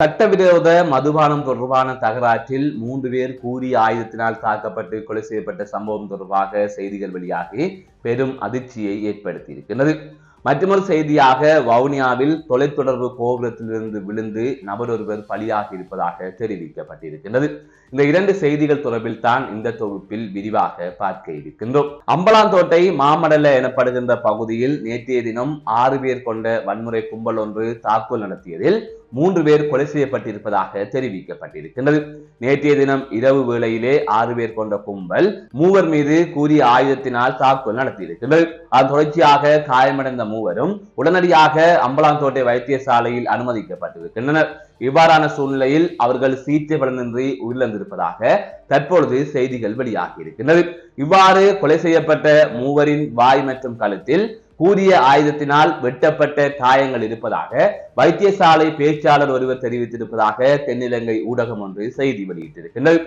சட்டவிரோத மதுபானம் தொடர்பான தகராற்றில் மூன்று பேர் கூறிய ஆயுதத்தினால் தாக்கப்பட்டு கொலை செய்யப்பட்ட சம்பவம் தொடர்பாக செய்திகள் வெளியாகி பெரும் அதிர்ச்சியை ஏற்படுத்தியிருக்கிறது மற்றொரு செய்தியாக வவுனியாவில் தொலைத்தொடர்பு கோபுரத்திலிருந்து விழுந்து நபர் ஒருவர் பலியாகி இருப்பதாக தெரிவிக்கப்பட்டிருக்கின்றது. இந்த இரண்டு செய்திகள் தொடர்பில் தான் இந்த தொகுப்பில் விரிவாக பார்க்க இருக்கின்றோம். அம்பலாந்தோட்டை மாமடல எனப்படுகின்ற பகுதியில் நேற்றைய தினம் ஆறு பேர் கொண்ட வன்முறை கும்பல் ஒன்று தாக்குதல் நடத்தியதில் மூன்று பேர் கொலை செய்யப்பட்டிருப்பதாக தெரிவிக்கப்பட்டிருக்கின்றது. நேற்றைய தினம் இரவு வேளையிலே ஆறு பேர் கொண்ட கும்பல் மூவர் மீது கூறிய ஆயுதத்தினால் தாக்குதல் நடத்தியிருக்கிறது அதன் தொடர்ச்சியாக காயமடைந்த மூவரும் உடனடியாக அம்பலாந்தோட்டை வைத்தியசாலையில் அனுமதிக்கப்பட்டிருக்கின்றனர். இவ்வாறான சூழ்நிலையில் அவர்கள் சீற்றை பலனின்றி உயிரிழந்திருப்பதாக தற்பொழுது செய்திகள் வெளியாகி இருக்கின்றது. இவ்வாறு கொலை செய்யப்பட்ட மூவரின் வாய் மற்றும் கழுத்தில் கூறிய ஆயுதத்தினால் வெட்டப்பட்ட காயங்கள் இருப்பதாக வைத்தியசாலை பேச்சாளர் ஒருவர் தெரிவித்திருப்பதாக தென்னிலங்கை ஊடகம் ஒன்று செய்தி வெளியிட்டிருக்கின்றது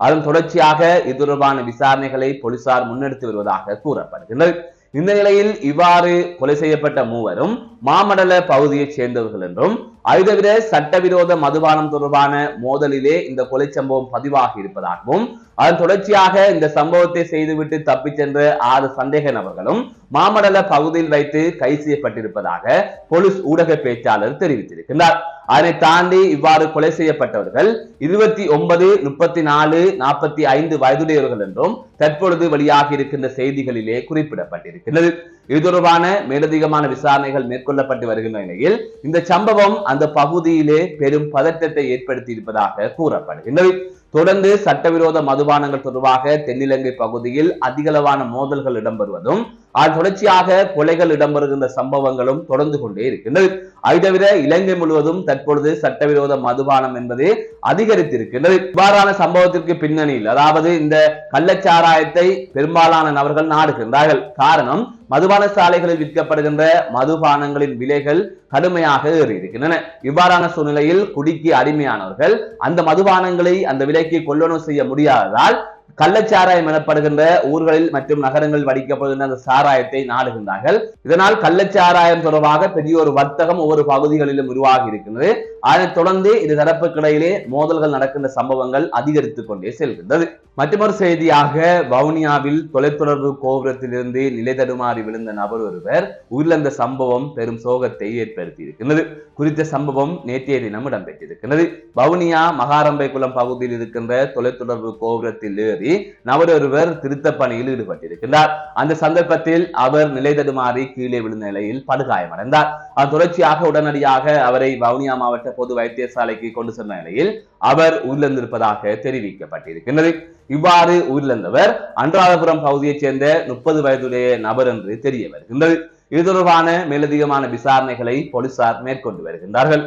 அதன் தொடர்ச்சியாக இது தொடர்பான விசாரணைகளை போலீசார் முன்னெடுத்து வருவதாக கூறப்படுகின்றது இந்த நிலையில் இவ்வாறு கொலை செய்யப்பட்ட மூவரும் மாமடல பகுதியைச் சேர்ந்தவர்கள் என்றும் அதை தவிர சட்டவிரோத மதுபானம் தொடர்பான மோதலிலே இந்த கொலை சம்பவம் பதிவாகி இருப்பதாகவும் அதன் தொடர்ச்சியாக இந்த சம்பவத்தை செய்துவிட்டு தப்பிச் சென்ற ஆறு சந்தேக நபர்களும் மாமடல பகுதியில் வைத்து கைது செய்யப்பட்டிருப்பதாக போலீஸ் ஊடக பேச்சாளர் தெரிவித்திருக்கிறார் அதனை தாண்டி இவ்வாறு கொலை செய்யப்பட்டவர்கள் இருபத்தி ஒன்பது முப்பத்தி நாலு நாற்பத்தி ஐந்து வயதுடையவர்கள் என்றும் தற்பொழுது வெளியாகி இருக்கின்ற செய்திகளிலே குறிப்பிடப்பட்டிருக்கிறது இது தொடர்பான மேலதிகமான விசாரணைகள் மேற்கொள்ளப்பட்டு வருகின்ற நிலையில் இந்த சம்பவம் அந்த பகுதியிலே பெரும் பதற்றத்தை ஏற்படுத்தி இருப்பதாக கூறப்படுகின்றது. தொடர்ந்து சட்டவிரோத மதுபானங்கள் தொடர்பாக தென்னிலங்கை பகுதியில் அதிகளவான மோதல்கள் இடம்பெறுவதும் அது தொடர்ச்சியாக கொலைகள் இடம்பெறுகின்ற சம்பவங்களும் தொடர்ந்து கொண்டே இருக்கின்றது. அதை தவிர இலங்கை முழுவதும் தற்பொழுது சட்டவிரோத மதுபானம் என்பது அதிகரித்திருக்கின்றது. இவ்வாறான சம்பவத்திற்கு பின்னணியில் அதாவது இந்த கள்ளச்சாராயத்தை பெரும்பாலான நபர்கள் நாடுகின்றார்கள். காரணம் மதுபான சாலைகளில் விற்கப்படுகின்ற மதுபானங்களின் விலைகள் கடுமையாக ஏறி இருக்கின்றன இவ்வாறான சூழ்நிலையில் குடிக்கு அடிமையானவர்கள் அந்த மதுபானங்களை அந்த விலை விலைக்கு கொள்ளணும் செய்ய முடியாததால் கள்ளச்சாராயம் எனப்படுகின்ற ஊர்களில் மற்றும் நகரங்களில் வடிக்கப்படுகின்ற அந்த சாராயத்தை நாடுகின்றார்கள். இதனால் கள்ளச்சாராயம் தொடர்பாக பெரிய ஒரு வர்த்தகம் ஒவ்வொரு பகுதிகளிலும் உருவாகி இருக்கின்றது. அதனைத் தொடர்ந்து இரு தரப்புக்கிடையிலே மோதல்கள் நடக்கின்ற சம்பவங்கள் அதிகரித்துக் கொண்டே செல்கின்றது. மற்றொரு செய்தியாக வவுனியாவில் தொலைத்தொடர்பு கோபுரத்திலிருந்து நிலை தடுமாறி விழுந்த நபர் ஒருவர் உயிரிழந்த சம்பவம் பெரும் சோகத்தை ஏற்படுத்தி இருக்கின்றது. குறித்த சம்பவம் நேற்றைய தினம் இடம்பெற்றிருக்கின்றது. வவுனியா மகாரம்பை குளம் பகுதியில் இருக்கின்ற தொலைத்தொடர்பு கோபுரத்தில் ஏறி நபர் திருத்த பணியில் ஈடுபட்டிருக்கிறார் அந்த சந்தர்ப்பத்தில் அவர் நிலை தடுமாறி கீழே விழுந்த நிலையில் படுகாயமடைந்தார் அது தொடர்ச்சியாக உடனடியாக அவரை வவுனியா மாவட்ட பொது வைத்தியசாலைக்கு கொண்டு சென்ற நிலையில் அவர் உயிரிழந்திருப்பதாக தெரிவிக்கப்பட்டிருக்கிறது இவ்வாறு உயிரிழந்தவர் அன்றாதபுரம் பகுதியைச் சேர்ந்த முப்பது வயதுடைய நபர் என்று தெரிய வருகின்றது. இது தொடர்பான மேலதிகமான விசாரணைகளை போலீசார் மேற்கொண்டு வருகின்றார்கள்.